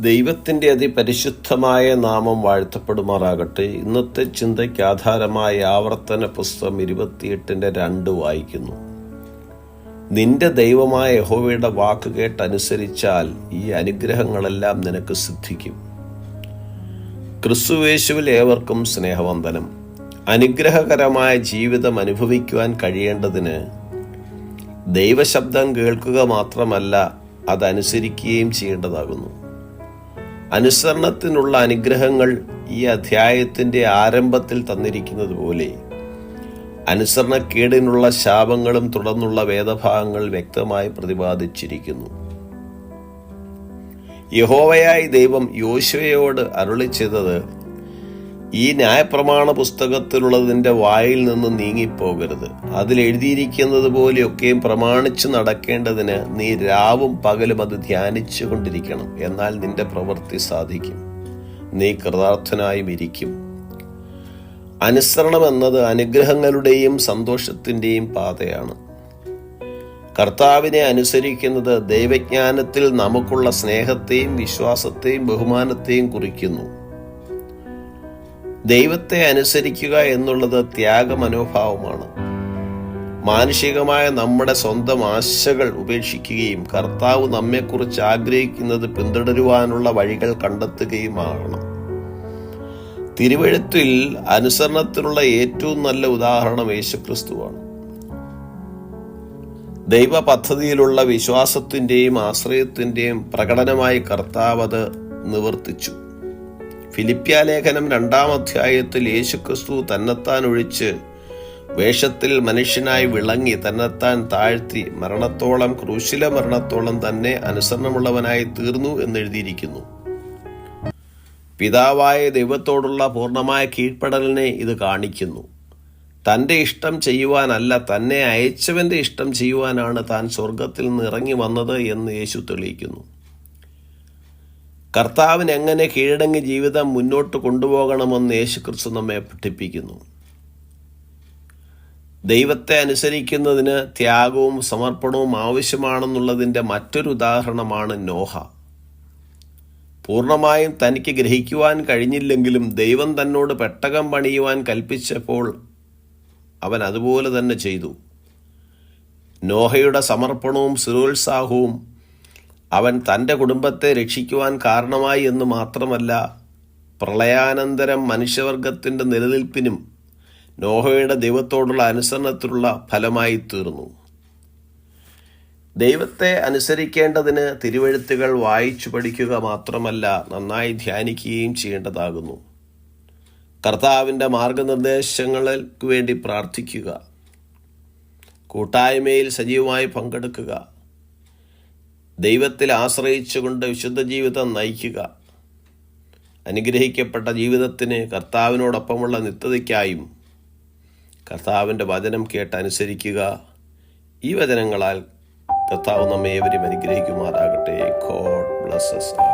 ദൈവത്തിന്റെ അതിപരിശുദ്ധമായ നാമം വാഴ്ത്തപ്പെടുമാറാകട്ടെ. ഇന്നത്തെ ചിന്തയ്ക്ക് ആധാരമായ ആവർത്തന പുസ്തകം ഇരുപത്തിയെട്ടിന്റെ രണ്ട് വായിക്കുന്നു. നിന്റെ ദൈവമായ യഹോവയുടെ വാക്ക് കേട്ടനുസരിച്ചാൽ ഈ അനുഗ്രഹങ്ങളെല്ലാം നിനക്ക് സിദ്ധിക്കും. ക്രിസ്തുവേശുവിൽ ഏവർക്കും സ്നേഹവന്ദനം. അനുഗ്രഹകരമായ ജീവിതം അനുഭവിക്കുവാൻ കഴിയേണ്ടതിന് ദൈവശബ്ദം കേൾക്കുക മാത്രമല്ല അതനുസരിക്കുകയും ചെയ്യേണ്ടതാകുന്നു. അനുസരണത്തിനുള്ള അനുഗ്രഹങ്ങൾ ഈ അധ്യായത്തിന്റെ ആരംഭത്തിൽ തന്നിരിക്കുന്നത് പോലെ അനുസരണക്കേടിനുള്ള ശാപങ്ങളും തുടർന്നുള്ള വേദഭാഗങ്ങൾ വ്യക്തമായി പ്രതിപാദിച്ചിരിക്കുന്നു. യഹോവയായി ദൈവം യോശുവയോട് അരുളി ചെയ്തത് ഈ ന്യായപ്രമാണ പുസ്തകത്തിലുള്ളതിന്റെ വായിൽ നിന്ന് നീങ്ങിപ്പോകരുത്. അതിൽ എഴുതിയിരിക്കുന്നത് പോലെയൊക്കെയും പ്രമാണിച്ച് നടക്കേണ്ടതിന് നീ രാവും പകലും അത് ധ്യാനിച്ചു കൊണ്ടിരിക്കണം. എന്നാൽ നിന്റെ പ്രവൃത്തി സാധിക്കും. നീ കൃതാർത്ഥനായും ഇരിക്കും. അനുസരണം എന്നത് അനുഗ്രഹങ്ങളുടെയും സന്തോഷത്തിന്റെയും പാതയാണ്. കർത്താവിനെ അനുസരിക്കുന്നത് ദൈവജ്ഞാനത്തിൽ നമുക്കുള്ള സ്നേഹത്തെയും വിശ്വാസത്തെയും ബഹുമാനത്തെയും കുറിക്കുന്നു. ദൈവത്തെ അനുസരിക്കുക എന്നുള്ളത് ത്യാഗ മനോഭാവമാണ് മാനുഷികമായ നമ്മുടെ സ്വന്തം ആശകൾ ഉപേക്ഷിക്കുകയും കർത്താവ് നമ്മെക്കുറിച്ച് ആഗ്രഹിക്കുന്നത് പിന്തുടരുവാനുള്ള വഴികൾ കണ്ടെത്തുകയുമാകണം തിരുവഴുത്തിൽ അനുസരണത്തിനുള്ള ഏറ്റവും നല്ല ഉദാഹരണം യേശുക്രിസ്തുവാണ്. ദൈവ പദ്ധതിയിലുള്ള വിശ്വാസത്തിന്റെയും ആശ്രയത്തിന്റെയും പ്രകടനമായി കർത്താവ് അത് നിവർത്തിച്ചു. ഫിലിപ്പ്യ ലേഖനം രണ്ടാം അധ്യായത്തിൽ യേശുക്രിസ്തു തന്നെത്താൻ ഒഴിച്ച് വേഷത്തിൽ മനുഷ്യനായി വിളങ്ങി തന്നെത്താൻ താഴ്ത്തി മരണത്തോളം ക്രൂശില മരണത്തോളം തന്നെ അനുസരണമുള്ളവനായി തീർന്നു എന്നെഴുതിയിരിക്കുന്നു. പിതാവായ ദൈവത്തോടുള്ള പൂർണമായ കീഴ്പ്പെടലിനെ ഇത് കാണിക്കുന്നു. തന്റെ ഇഷ്ടം ചെയ്യുവാനല്ല തന്നെ അയച്ചവന്റെ ഇഷ്ടം ചെയ്യുവാനാണ് താൻ സ്വർഗത്തിൽ നിന്ന് ഇറങ്ങി വന്നത് എന്ന് യേശു തെളിയിക്കുന്നു. കർത്താവിന് എങ്ങനെ കീഴടങ്ങി ജീവിതം മുന്നോട്ട് കൊണ്ടുപോകണമെന്ന് യേശുക്രിസ്തു നമ്മെ പഠിപ്പിക്കുന്നു. ദൈവത്തെ അനുസരിക്കുന്നതിന് ത്യാഗവും സമർപ്പണവും ആവശ്യമാണെന്നുള്ളതിന്റെ മറ്റൊരു ഉദാഹരണമാണ് നോഹ. പൂർണമായും തനിക്ക് ഗ്രഹിക്കുവാൻ കഴിഞ്ഞില്ലെങ്കിലും ദൈവം തന്നോട് പെട്ടകം പണിയുവാൻ കൽപ്പിച്ചപ്പോൾ അവൻ അതുപോലെ തന്നെ ചെയ്തു. നോഹയുടെ സമർപ്പണവും സ്ഥിരോത്സാഹവും അവൻ തന്റെ കുടുംബത്തെ രക്ഷിക്കുവാൻ കാരണമായി എന്ന് മാത്രമല്ല പ്രളയാനന്തരം മനുഷ്യവർഗത്തിന്റെ നിലനിൽപ്പിനും നോഹയുടെ ദൈവത്തോടുള്ള അനുസരണത്തിലുള്ള ഫലമായി തീർന്നു ദൈവത്തെ അനുസരിക്കേണ്ടതിന് തിരുവഴുത്തുകൾ വായിച്ചു പഠിക്കുക മാത്രമല്ല നന്നായി ധ്യാനിക്കുകയും ചെയ്യേണ്ടതാകുന്നു. കർത്താവിന്റെ മാർഗനിർദ്ദേശങ്ങൾക്ക് വേണ്ടി പ്രാർത്ഥിക്കുക. കൂട്ടായ്മയിൽ സജീവമായി പങ്കെടുക്കുക. ദൈവത്തിൽ ആശ്രയിച്ചുകൊണ്ട് വിശുദ്ധ ജീവിതം നയിക്കുക. അനുഗ്രഹിക്കപ്പെട്ട ജീവിതത്തിന് കർത്താവിനോടൊപ്പമുള്ള നിത്യതയ്ക്കായും കർത്താവിന്റെ വചനം കേട്ട് അനുസരിക്കുക ഈ വചനങ്ങളാൽ കർത്താവ് നമ്മേവരും അനുഗ്രഹിക്കുമാറാകട്ടെ. God blesses